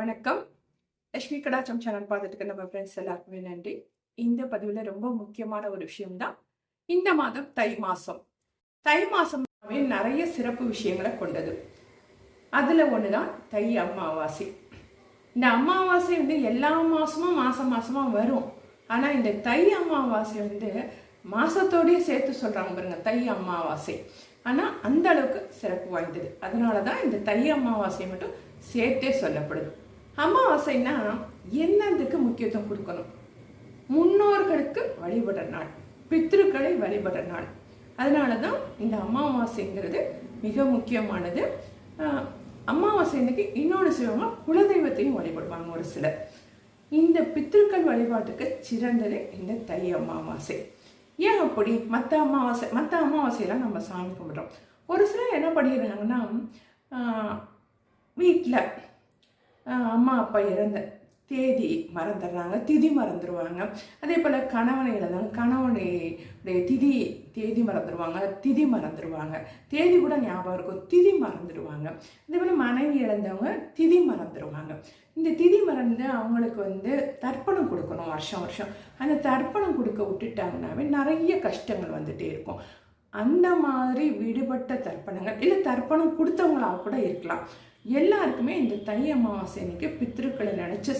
வணக்கம். லட்சுமி கடாச்சம் சேனல் பார்த்துட்டு இருக்க நம்ம ஃப்ரெண்ட்ஸ் எல்லாருக்குமே நன்றி. இந்த பதிவில் ரொம்ப முக்கியமான ஒரு விஷயம்தான் இந்த மாதம் தை மாதம் தை மாதம் நிறைய சிறப்பு விஷயங்களை கொண்டது. அதில் ஒன்று தான் தை அமாவாசை. இந்த அமாவாசை வந்து எல்லா மாதமும் மாதம் மாதமாக வரும். ஆனால் இந்த தை அமாவாசை வந்து மாதத்தோடையே சேர்த்து சொல்கிறாங்க பாருங்க தை அமாவாசை. ஆனால் அந்த அளவுக்கு சிறப்பு வாய்ந்தது. அதனால தான் இந்த தை அமாவாசை மட்டும் சேர்த்தே சொல்லப்படுது. அமாவாசைனா என்னதுக்கு முக்கியத்துவம் கொடுக்கணும்? முன்னோர்களுக்கு வழிபடுற நாள் பித்ருக்களை வழிபடுற நாள். அதனால தான் இந்த அமாவாசைங்கிறது மிக முக்கியமானது. ஆஹ் அமாவாசை அன்னைக்கு இன்னொன்று செய்வாங்க குலதெய்வத்தையும் வழிபடுவாங்க ஒரு சிலர். இந்த பித்திருக்கள் வழிபாட்டுக்கு சிறந்தது இந்த தை அமாவாசை. ஏன் அப்படி? மற்ற அமாவாசை மற்ற அமாவாசையெல்லாம் நம்ம சாமி கும்பிட்றோம். ஒரு சிலர் என்ன பண்ணிடுறாங்கன்னா வீட்டில் அம்மா அப்பா இறந்த தேதி மறந்துடுறாங்க திதி மறந்துடுவாங்க. அதே போல் கணவனை இழந்தாங்க கணவனுடைய திதி தேதி மறந்துடுவாங்க திதி மறந்துடுவாங்க. தேதி கூட ஞாபகம் இருக்கும் திதி மறந்துடுவாங்க. அதே போல் மனைவி இழந்தவங்க திதி மறந்துடுவாங்க. இந்த திதி மறந்து அவங்களுக்கு வந்து தர்ப்பணம் கொடுக்கணும் வருஷம் வருஷம். அந்த தர்ப்பணம் கொடுக்க விட்டுட்டாங்கனாவே நிறைய கஷ்டங்கள் வந்துகிட்டே இருக்கும். அந்த மாதிரி விடுபட்ட தர்ப்பணங்கள் இல்லை தர்ப்பணம் கொடுத்தவங்களா கூட இருக்கலாம். எல்லாருக்குமே இந்த தை அமாவாசை அன்னைக்கு பித்திருக்களை நினச்சி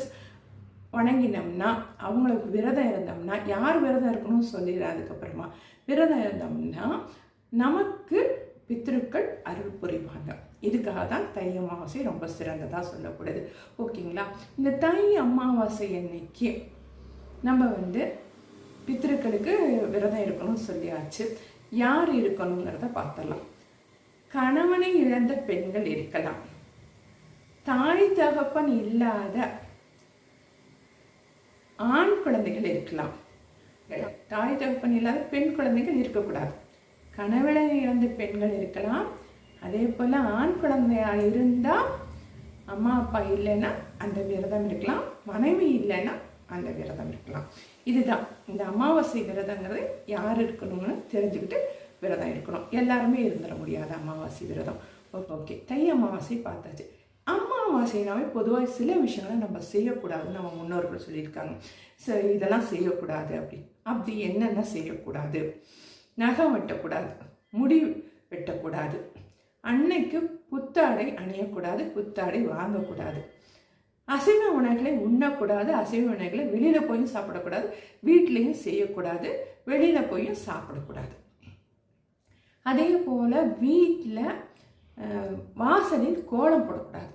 வணங்கினோம்னா அவங்களுக்கு விரதம் இருந்தோம்னா யார் விரதம் இருக்கணும்னு சொல்லிடுற அதுக்கப்புறமா விரதம் இருந்தோம்னா நமக்கு பித்திருக்கள் அருள் புரிவாங்க. இதுக்காக தான் தை அமாவாசை ரொம்ப சிறந்ததாக சொல்லக்கூடாது ஓகேங்களா? இந்த தை அமாவாசை அன்னைக்கு நம்ம வந்து பித்திருக்களுக்கு விரதம் இருக்கணும்னு சொல்லியாச்சு. யார் இருக்கணுங்கிறத பார்த்துடலாம். கணவனை இழந்த பெண்கள் இருக்கலாம். தாய் தகப்பன் இல்லாத ஆண் குழந்தைகள் இருக்கலாம். தாய் தகப்பன் இல்லாத பெண் குழந்தைகள் இருக்கக்கூடாது. கணவனை இழந்த பெண்கள் இருக்கலாம். அதே போல் ஆண் குழந்தையா இருந்தால் அம்மா அப்பா இல்லைன்னா அந்த விரதம் இருக்கலாம். மனைவி இல்லைன்னா அந்த விரதம் இருக்கலாம். இதுதான். இந்த அமாவாசை விரதங்கிறது யார் இருக்கணும்னு தெரிஞ்சுக்கிட்டு விரதம் இருக்கணும். எல்லாருமே இருந்துட முடியாது அமாவாசை விரதம். Okay okay. தை அமாவாசை பார்த்தாச்சு. அமாவாசைனாவே பொதுவாக சில விஷயங்களை நம்ம செய்யக்கூடாதுன்னு நம்ம முன்னோர்கள் சொல்லியிருக்காங்க. சரி இதெல்லாம் செய்யக்கூடாது அப்படி. அப்படி என்னென்ன செய்யக்கூடாது? நகம் வெட்டக்கூடாது. முடி வெட்டக்கூடாது. அன்னைக்கு புத்தாடை அணியக்கூடாது புத்தாடை வாங்கக்கூடாது. அசைவ உணவுகளை உண்ணக்கூடாது அசைவ உணவுகளை வெளியில் போயும் சாப்பிடக்கூடாது வீட்லேயும் செய்யக்கூடாது வெளியில் போயும் சாப்பிடக்கூடாது. அதே போல் வீட்டில் வாசலில் கோலம் போடக்கூடாது.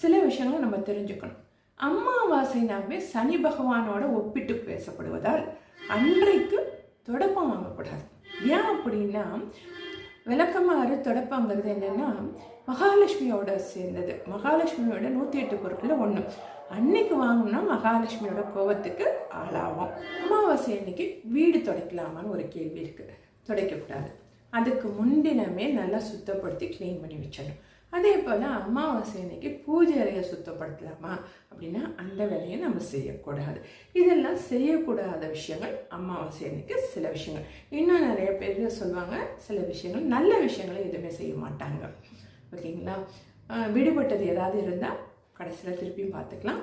சில விஷயங்கள் நம்ம தெரிஞ்சுக்கணும். அம்மாவாசைனாவே சனி பகவானோட ஒப்பிட்டு பேசப்படுவதால் அன்றைக்கு தொடப்பம் வாங்கக்கூடாது. ஏன் அப்படின்னா விளக்கமாறு தொடப்பங்கிறது என்னென்னா மகாலட்சுமியோட சேர்ந்தது. மகாலட்சுமியோட நூற்றி எட்டு பொருட்களில் ஒன்று அன்னைக்கு வாங்கினா மகாலட்சுமியோட கோவத்துக்கு ஆளாகும். அமாவாசை அன்னைக்கு வீடு துடைக்கலாமான்னு ஒரு கேள்வி இருக்குது துடைக்கக்கூடாது. அதுக்கு முன்தினமே நல்லா சுத்தப்படுத்தி க்ளீன் பண்ணி வச்சிடணும். அதே போல் அமாவாசை அன்னைக்கு பூஜை அறையை சுத்தப்படுத்தலாமா அப்படின்னா அந்த வேலையை நம்ம செய்யக்கூடாது. இதெல்லாம் செய்யக்கூடாத விஷயங்கள் அமாவாசை அன்னைக்கு சில விஷயங்கள். இன்னும் நிறைய பேர் சொல்லுவாங்க சில விஷயங்கள் நல்ல விஷயங்களை எதுவுமே செய்ய மாட்டாங்க. ஓகேங்களா? விடுபட்டது ஏதாவது இருந்தால் கடைசியில் திருப்பியும் பார்த்துக்கலாம்.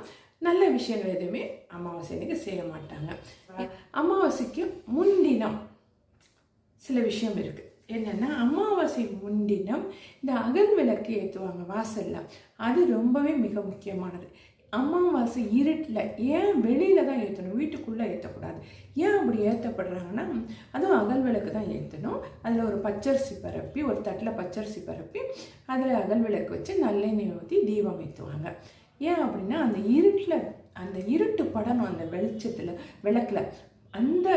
நல்ல விஷயங்கள் எதுவுமே அமாவாசை அன்னைக்கு செய்ய மாட்டாங்க. அமாவாசைக்கு முன்தினம் சில விஷயம் இருக்குது என்னென்னா அமாவாசை முன்தினம் இந்த அகல் விளக்கு ஏற்றுவாங்க வாசலில். அது ரொம்பவே மிக முக்கியமானது. அமாவாசை இருட்டில் ஏன் வெளியில் தான் ஏற்றணும் வீட்டுக்குள்ளே ஏற்றக்கூடாது ஏன் அப்படி ஏற்றப்படுறாங்கன்னா அதுவும் அகல் விளக்கு தான் ஏற்றணும் அதில் ஒரு பச்சரிசி பரப்பி ஒரு தட்டில் பச்சரிசி பரப்பி அதில் அகல் விளக்கு வச்சு நல்லெண்ணெய் ஊற்றி தீபம் ஏற்றுவாங்க ஏன் அப்படின்னா அந்த இருட்டில் அந்த இருட்டு படணும் அந்த வெளிச்சத்தில் விளக்கில். அந்த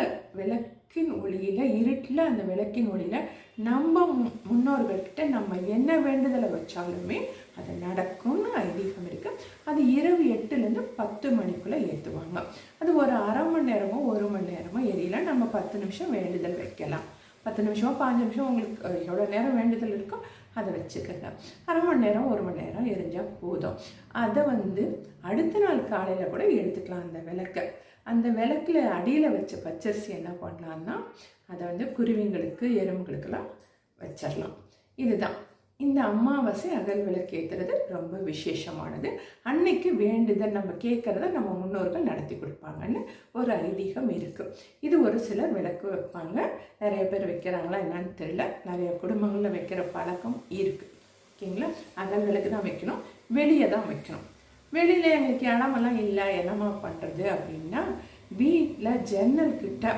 விளக்கின் ஒளியில் இருட்டில் அந்த விளக்கின் ஒளியில் நம்ம முன்னோர்கள்கிட்ட நம்ம என்ன வேண்டுதலை வச்சாலுமே அது நடக்கும்னு ஐதீகம் இருக்குது அது இரவு எட்டுலேருந்து பத்து மணிக்குள்ளே ஏற்றுவாங்க அது ஒரு அரை மணி நேரமோ ஒரு மணி நேரமோ எரியல நம்ம பத்து நிமிஷம் வேண்டுதல் வைக்கலாம். பத்து நிமிஷமோ பாஞ்சு நிமிஷம் உங்களுக்கு எவ்வளோ நேரம் வேண்டுதல் இருக்கோ அதை வச்சுக்கோங்க. அரை மணி நேரம் ஒரு மணி நேரம் எரிஞ்சால் போதும். அதை வந்து அடுத்த நாள் காலையில் கூட எடுத்துக்கலாம் அந்த விளக்கை. அந்த விளக்கில் அடியில் வச்ச பச்சரிசி என்ன பண்ணலான்னா அதை வந்து குருவிங்களுக்கு எறும்புகளுக்கெல்லாம் வச்சிடலாம் இதுதான். இந்த அமாவாசை அகல் விளக்கு ஏற்றுறது ரொம்ப விசேஷமானது. அன்னைக்கு வேண்டுதல் நம்ம கேட்குறத நம்ம முன்னோர்கள் நடத்தி கொடுப்பாங்கன்னு ஒரு ஐதீகம் இருக்குது இது ஒரு சிலர் விளக்கு வைப்பாங்க. நிறைய பேர் வைக்கிறாங்களா என்னன்னு தெரியல. நிறைய குடும்பங்களில் வைக்கிற பழக்கம் இருக்குது ஓகேங்களா? அகல் விளக்கு தான் வைக்கணும். வெளியே தான் வைக்கணும். வெளியில் எங்களுக்கு இடமெல்லாம் இல்லை என்னம்மா பண்ணுறது அப்படின்னா வீட்டில் ஜன்னல் கிட்ட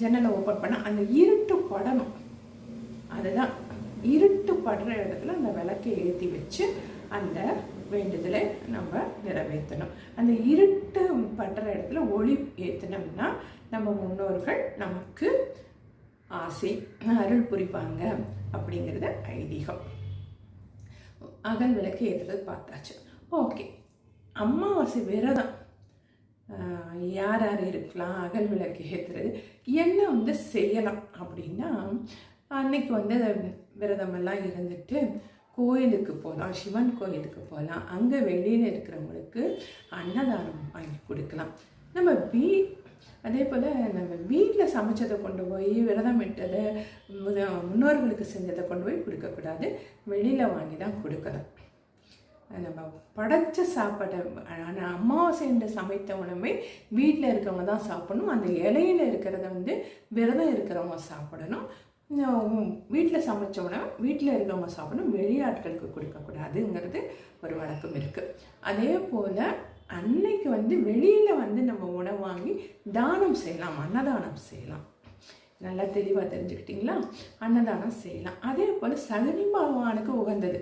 ஜன்னலை ஓப்பன் பண்ணால் அந்த இருட்டு படணும். அதுதான். இருட்டு படுற இடத்துல அந்த விளக்கை ஏற்றி வச்சு அந்த வேண்டுதலை நம்ம நிறைவேற்றணும். அந்த இருட்டு படுற இடத்துல ஒளி ஏற்றினோம்னா நம்ம முன்னோர்கள் நமக்கு ஆசை அருள் புரிப்பாங்க அப்படிங்கிறது ஐதீகம். அகல் விளக்கு ஏற்றுறது பார்த்தாச்சு. ஓகே. அமாவாசை விரதம். யார் யார் இருக்கலாம் அகல் விளக்கு ஏற்றுறது என்ன வந்து செய்யலாம் அப்படின்னா அன்னைக்கு வந்து விரதமெல்லாம் இருந்துட்டு கோயிலுக்கு போகலாம் சிவன் கோயிலுக்கு போகலாம். அங்கே வெளியில் இருக்கிறவங்களுக்கு அன்னதானம் வாங்கி கொடுக்கலாம். நம்ம வீ அதே போல் நம்ம வீட்டில் சமைச்சதை கொண்டு போய் விரதம் விட்டதை முத- முன்னோர்களுக்கு செஞ்சதை கொண்டு போய் கொடுக்கக்கூடாது. வெளியில் வாங்கி தான் கொடுக்கணும். நம்ம படைச்ச சாப்பாடை ஆனால் அமாவாசை என்று சமைத்த உணவை வீட்டில் இருக்கவங்க தான் சாப்பிடணும். அந்த இலையில இருக்கிறத வந்து விரதம் இருக்கிறவங்க சாப்பிடணும். வீட்டில் சமைச்ச உணவு வீட்டில் இருக்கிறவங்க சாப்பிடணும். வெளியாட்களுக்கு கொடுக்கக்கூடாதுங்கிறது ஒரு வழக்கம் இருக்குது அதே போல் அன்னைக்கு வந்து வெளியில் வந்து நம்ம உணவு வாங்கி தானம் செய்யலாம் அன்னதானம் செய்யலாம். நல்லா தெளிவாக தெரிஞ்சுக்கிட்டிங்களா? அன்னதானம் செய்யலாம். அதே போல் சகனி பகவானுக்கு உகந்தது.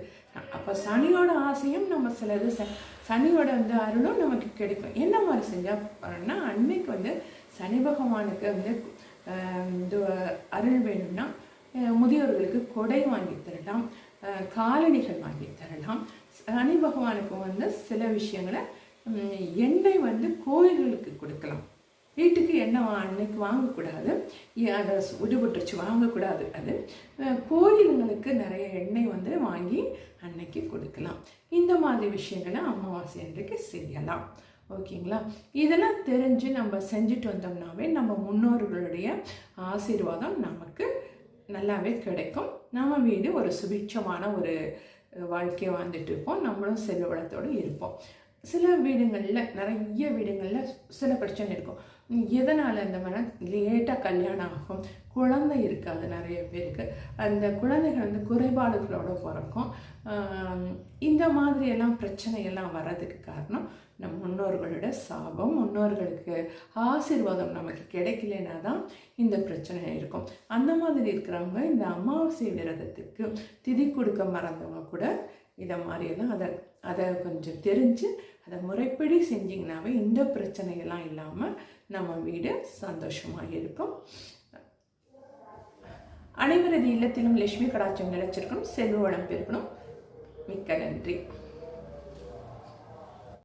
அப்போ சனியோட ஆசையும் நம்ம சிலது ச சனியோட வந்து அருளும் நமக்கு கிடைக்கும். என்ன மாதிரி செஞ்சால் அன்னைக்கு வந்து சனி பகவானுக்கு வந்து இது இந்த அருள் வேணும்னா முதியோர்களுக்கு கொடை வாங்கி தரலாம் காலணிகள் வாங்கி தரலாம். சனி பகவானுக்கு வந்து சில விஷயங்களை எண்ணெய் வந்து கோயில்களுக்கு கொடுக்கலாம். வீட்டுக்கு எண்ணெய் வா- அன்னைக்கு வாங்கக்கூடாது. அதை சு- விடுபட்டுருச்சு வாங்கக்கூடாது. அது கோயிலுங்களுக்கு நிறைய எண்ணெய் வந்து வாங்கி அன்னைக்கு கொடுக்கலாம். இந்த மாதிரி விஷயங்களை அமாவாசை அன்றைக்கு செய்யலாம். ஓகேங்களா? இதெல்லாம் தெரிஞ்சு நம்ம செஞ்சுட்டு வந்தோம்னாவே நம்ம முன்னோர்களுடைய ஆசீர்வாதம் நமக்கு நல்லாவே கிடைக்கும். நம்ம வீடு ஒரு சுபிட்சமான ஒரு வாழ்க்கையை வாழ்ந்துட்டு இருப்போம். நம்மளும் செல்வ வளத்தோடு இருப்போம். சில வீடுங்களில் நிறைய வீடுங்களில் சில பிரச்சனை இருக்கும். எதனால் இந்த மாதிரி லேட்டாக கல்யாணம் ஆகும்? குழந்தை இருக்காது நிறைய பேருக்கு. அந்த குழந்தைகள் வந்து குறைபாடுகளோட பிறக்கும். இந்த மாதிரியெல்லாம் பிரச்சனையெல்லாம் வர்றதுக்கு காரணம் நம் முன்னோர்களோட சாபம். முன்னோர்களுக்கு ஆசீர்வாதம் நமக்கு கிடைக்கலனா தான் இந்த பிரச்சனை இருக்கும். அந்த மாதிரி இருக்கிறவங்க இந்த அமாவாசை விரதத்துக்கு திதி கொடுக்க மறந்தவங்க கூட இதை மாதிரியெல்லாம் அதை அதை கொஞ்சம் தெரிஞ்சு அதை முறைப்படி செஞ்சிங்கனாவே இந்த பிரச்சனையெல்லாம் இல்லாமல் நம்ம வீடு சந்தோஷமாக இருக்கும். அனைவரது இல்லத்திலும் லட்சுமி கடாச்சம் நிலச்சிருக்கணும். செல்வ வளம் பெருக்கணும். மிக்க நன்றி.